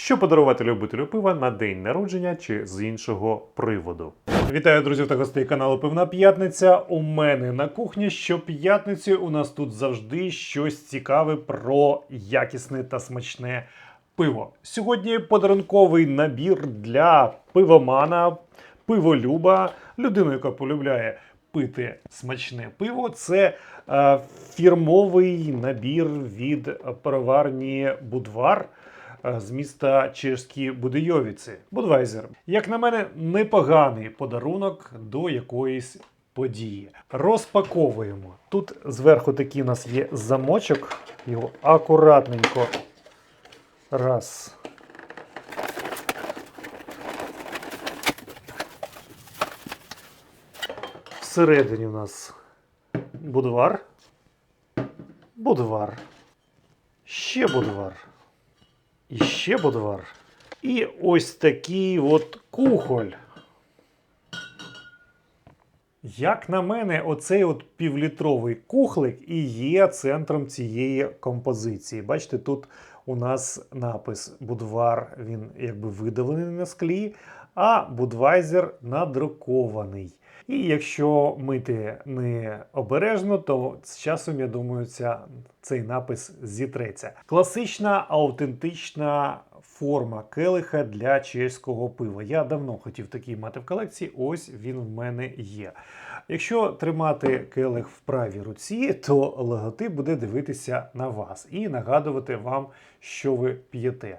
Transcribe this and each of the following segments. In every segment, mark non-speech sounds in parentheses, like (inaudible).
Що подарувати любителю пива на день народження чи з іншого приводу? Вітаю друзів та гостей каналу Пивна П'ятниця. У мене на кухні щоп'ятниці у нас тут завжди щось цікаве про якісне та смачне пиво. Сьогодні подарунковий набір для пивомана, пиволюба, людину, яка полюбляє пити смачне пиво. Це е, фірмовий набір від пивоварні Будвар з міста Чешські Будийовіці. Будвайзер. Як на мене, непоганий подарунок до якоїсь події. Розпаковуємо. Тут зверху такий у нас є замочок. Його акуратненько. Раз. Всередині у нас будвар. Будвар. Ще будвар. І ще будвар. І ось такий от кухоль. Як на мене, оцей от півлітровий кухлик і є центром цієї композиції. Бачите, тут у нас напис Будвар, він якби видалений на склі, а Будвайзер надрукований. І якщо мити не обережно, то з часом, я думаю, ця, цей напис зітреться. Класична аутентична форма келиха для чеського пива. Я давно хотів такий мати в колекції, ось він в мене є. Якщо тримати келих в правій руці, то логотип буде дивитися на вас і нагадувати вам, що ви п'єте.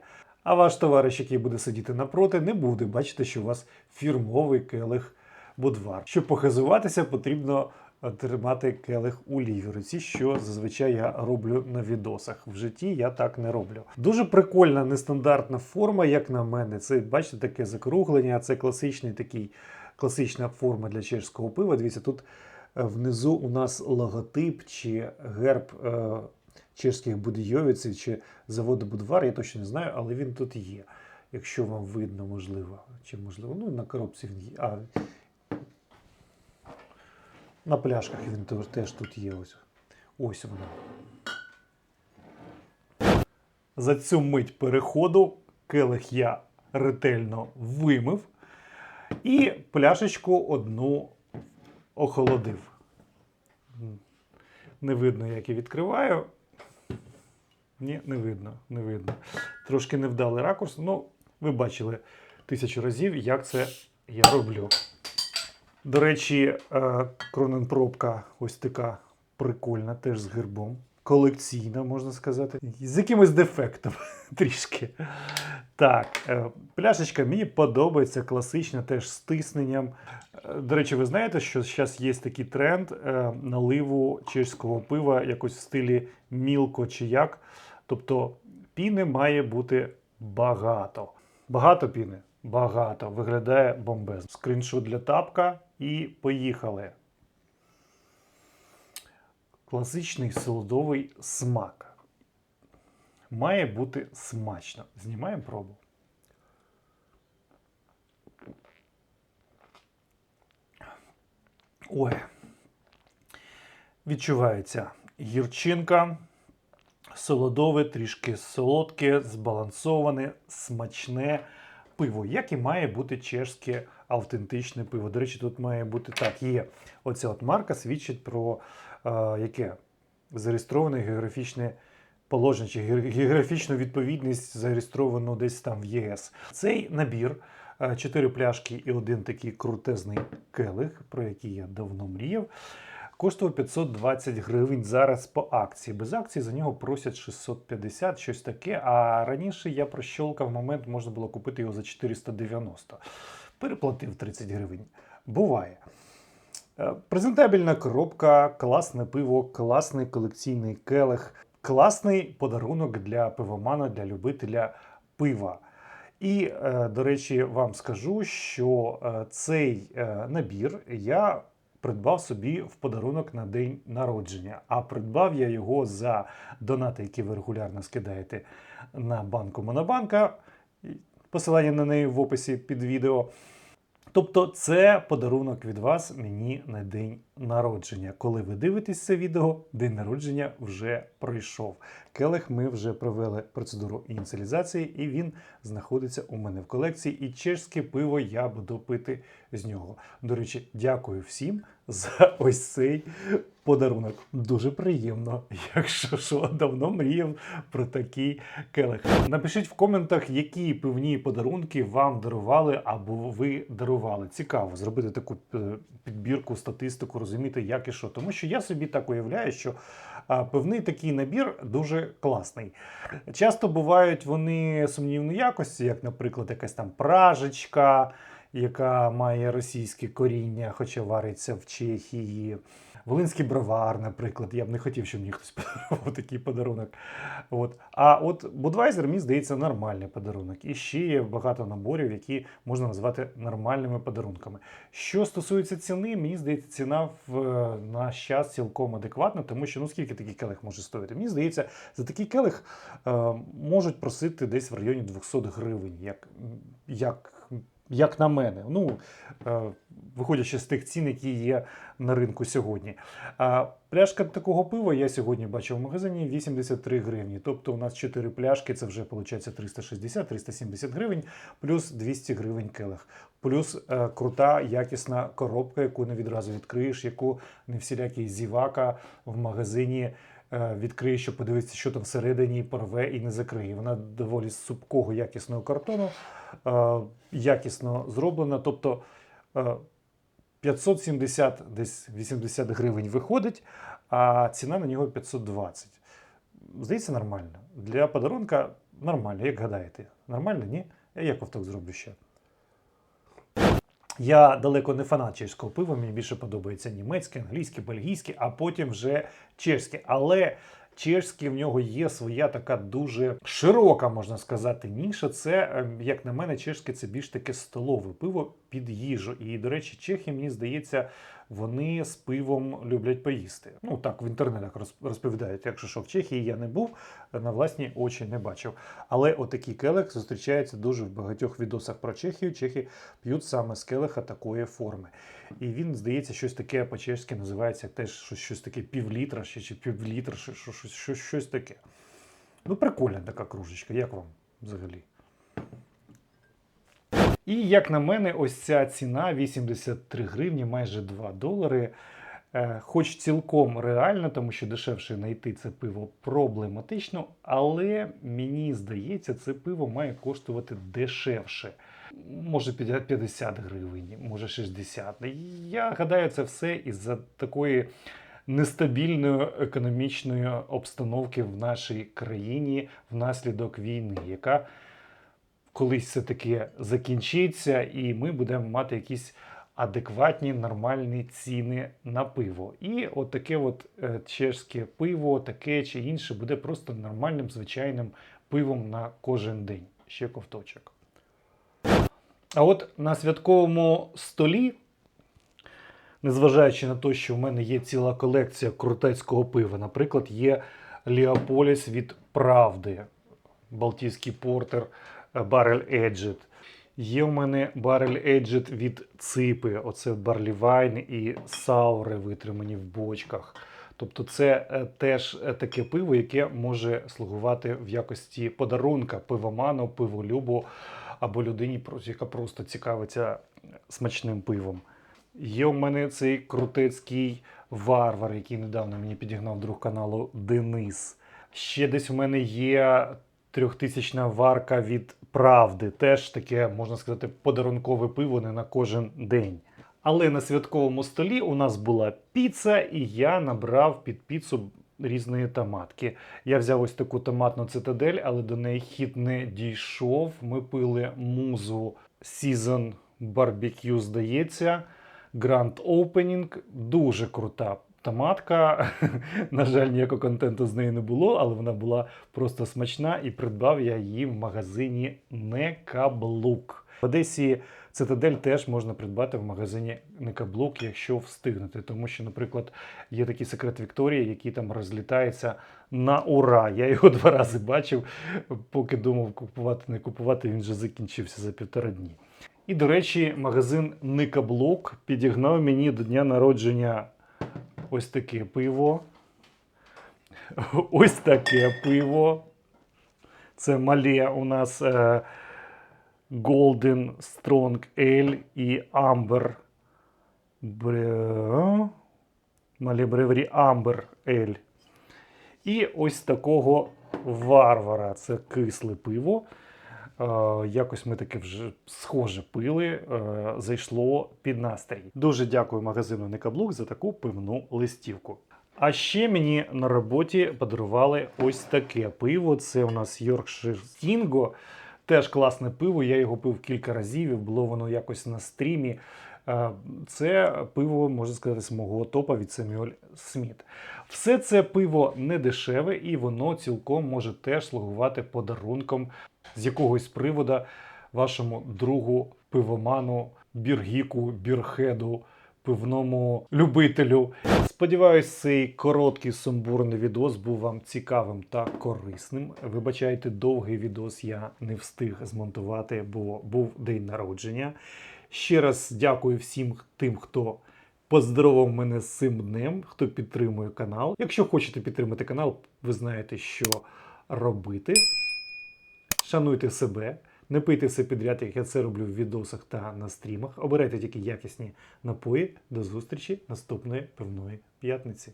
А ваш товариш, який буде сидіти напроти, не буде бачити, що у вас фірмовий келих Будвар. Щоб похизуватися, потрібно е, тримати келих у лівій руці, що зазвичай я роблю на відосах. В житті я так не роблю. Дуже прикольна нестандартна форма, як на мене. Це бачите таке закруглення. Це класичний такий класична форма для чешського пива. Дивіться, тут е, внизу у нас логотип чи герб е, чешських будійовиців чи заводу Будвар. Я точно не знаю, але він тут є. Якщо вам видно, можливо, чи можливо, ну на коробці він є. А, на пляшках він теж, тут є. Ось ось воно. За цю мить переходу келих я ретельно вимив і пляшечку одну охолодив. Не видно, як я відкриваю. Ні, не видно, не видно. Трошки невдалий ракурс. Ну, ви бачили тисячу разів, як це я роблю. До речі, е, Кроненпробка ось така прикольна, теж з гербом. Колекційна, можна сказати. З якимось дефектом (laughs) трішки. Так, е, пляшечка мені подобається, класична, теж з тисненням. Е, До речі, ви знаєте, що зараз є такий тренд наливу чеського пива якось в стилі мілко чи як. Тобто піни має бути багато. Багато піни? Багато. Виглядає бомбезно. Скріншот для тапка і поїхали. Класичний солодовий смак. Має бути смачно. Знімаємо пробу. Ой. Відчувається гірчинка, солодове, трішки солодке, збалансоване, смачне пиво, як і має бути чешське автентичне пиво. До речі, тут має бути так, є оця от марка, свідчить про е, яке зареєстроване географічне положення чи географічну відповідність зареєстровано десь там в ЄС. Цей набір. е, Чотири пляшки і один такий крутезний келих, про який я давно мріяв. Коштував 520 гривень зараз по акції. Без акції за нього просять 650, щось таке. А раніше я прощолкав момент, можна було купити його за 490. Переплатив 30 гривень. Буває. Е, Презентабельна коробка, класне пиво, класний колекційний келих, класний подарунок для пивомана, для любителя пива. І, е, до речі, вам скажу, що е, цей набір я придбав собі в подарунок на день народження. А придбав я його за донати, які ви регулярно скидаєте на банку Монобанка. Посилання на неї в описі під відео. Тобто, це подарунок від вас мені на день народження. Коли ви дивитесь це відео, день народження вже пройшов. Келих ми вже провели процедуру ініціалізації, і він знаходиться у мене в колекції. І чешське пиво я буду пити з нього. До речі, дякую всім за ось цей подарунок. Дуже приємно, (laughs) якщо що, давно мріяв про такий келих. Напишіть в коментах, які пивні подарунки вам дарували або ви дарували. Цікаво зробити таку е, підбірку, статистику, розуміти, як і що. Тому що я собі так уявляю, що а, пивний такий набір дуже класний. Часто бувають вони сумнівної якості, як, наприклад, якась там пражечка, яка має російське коріння, хоча вариться в Чехії. Волинський бровар, наприклад, я б не хотів, щоб мені хтось (laughs) подарував такий подарунок. От. А от Budweiser, мені здається, нормальний подарунок. І ще є багато наборів, які можна назвати нормальними подарунками. Що стосується ціни, мені здається, ціна в е, наш час цілком адекватна, тому що ну скільки такий келих може стоїти? Мені здається, за такий келих е, можуть просити десь в районі 200 гривень, як, як, як на мене. Ну, е, виходячи з тих цін, які є на ринку сьогодні. А пляшка такого пива я сьогодні бачив в магазині 83 гривні. Тобто у нас 4 пляшки, це вже виходить 360-370 гривень, плюс 200 гривень келих. Плюс е, крута, якісна коробка, яку не відразу відкриєш, яку не всілякий зівака в магазині відкриє, щоб подивитися, що там всередині порве і не закриє. Вона доволі з супкого якісного картону, е, якісно зроблена. Тобто е, 570, десь 80 гривень виходить, а ціна на нього 520. Здається, нормально. Для подарунка нормально, як гадаєте? Нормально, ні? Я як ковток зроблю ще. Я далеко не фанат чеського пива, мені більше подобається німецьке, англійське, бельгійське, а потім вже чешське. Але чеське в нього є своя така дуже широка, можна сказати, ніша. Це, е, як на мене, чешське це більш таке столове пиво під їжу. І, до речі, чехи, мені здається, вони з пивом люблять поїсти. Ну так в інтернетах розповідають. Якщо що в Чехії я не був, на власні очі не бачив. Але отакий келих зустрічається дуже в багатьох відосах про Чехію. Чехи п'ють саме з келиха такої форми. І він, здається, щось таке по-чешськи називається теж щось, щось таке півлітра ще, чи півлітра, що- що- щось, щось, щось таке. Ну, прикольна така кружечка. Як вам взагалі? І як на мене, ось ця ціна 83 гривні, майже 2 долари. Е, Хоч цілком реально, тому що дешевше знайти це пиво проблематично, але мені здається, це пиво має коштувати дешевше. Може 50 гривень, може 60. Я гадаю, це все із-за такої нестабільної економічної обстановки в нашій країні внаслідок війни, яка колись все таки закінчиться, і ми будемо мати якісь адекватні нормальні ціни на пиво. І от таке от чешське пиво, таке чи інше, буде просто нормальним звичайним пивом на кожен день. Ще ковточок. А от на святковому столі, незважаючи на те, що в мене є ціла колекція крутецького пива, наприклад, є Ліополіс від Правди, Балтійський портер Барель Еджет. Є в мене Барель Еджет від Ципи, оце Барлівайн і Саури витримані в бочках. Тобто це е, теж е, таке пиво, яке може слугувати в якості подарунка пивоману, пиволюбу або людині, яка просто цікавиться смачним пивом. Є у мене цей крутецький варвар, який недавно мені підігнав друг каналу Денис. Ще десь у мене є трьохтисячна варка від правди. Теж таке, можна сказати, подарункове пиво не на кожен день. Але на святковому столі у нас була піца, і я набрав під піцу різної томатки. Я взяв ось таку томатну цитадель, але до неї хід не дійшов. Ми пили музу Season Barbecue, здається. Grand Opening. Дуже крута томатка. (laughs) На жаль, ніякого контенту з нею не було, але вона була просто смачна і придбав я її в магазині Не Каблук. В Одесі Цитадель теж можна придбати в магазині Не Каблук, якщо встигнути. Тому що, наприклад, є такий секрет Вікторії, який там розлітається на ура. Я його (laughs) два рази бачив, поки думав купувати, не купувати, він вже закінчився за півтора дні. І, до речі, магазин Никаблок підігнав мені до дня народження ось таке пиво. (laughs) Ось таке пиво. Це мале у нас е, Golden Strong Ale і Amber. Бре... Мале Бревері Amber Ale. І ось такого варвара. Це кисле пиво. Е, якось ми таке вже схоже пили, е, зайшло під настрій. Дуже дякую магазину Некаблук за таку пивну листівку. А ще мені на роботі подарували ось таке пиво. Це у нас Yorkshire Stingo. Теж класне пиво. Я його пив кілька разів. і Було воно якось на стрімі. Е, Це пиво, можна сказати, з мого топа від Семюель Сміт. Все це пиво не дешеве, і воно цілком може теж слугувати подарунком з якогось привода вашому другу пивоману, біргіку, бірхеду, пивному любителю. Сподіваюсь, цей короткий сумбурний відос був вам цікавим та корисним. Вибачайте, довгий відос я не встиг змонтувати, бо був день народження. Ще раз дякую всім тим, хто поздоровав мене з цим днем, хто підтримує канал. Якщо хочете підтримати канал, ви знаєте, що робити. Шануйте себе, не пийте все підряд, як я це роблю в відосах та на стрімах. Обирайте тільки якісні напої. До зустрічі наступної пивної п'ятниці.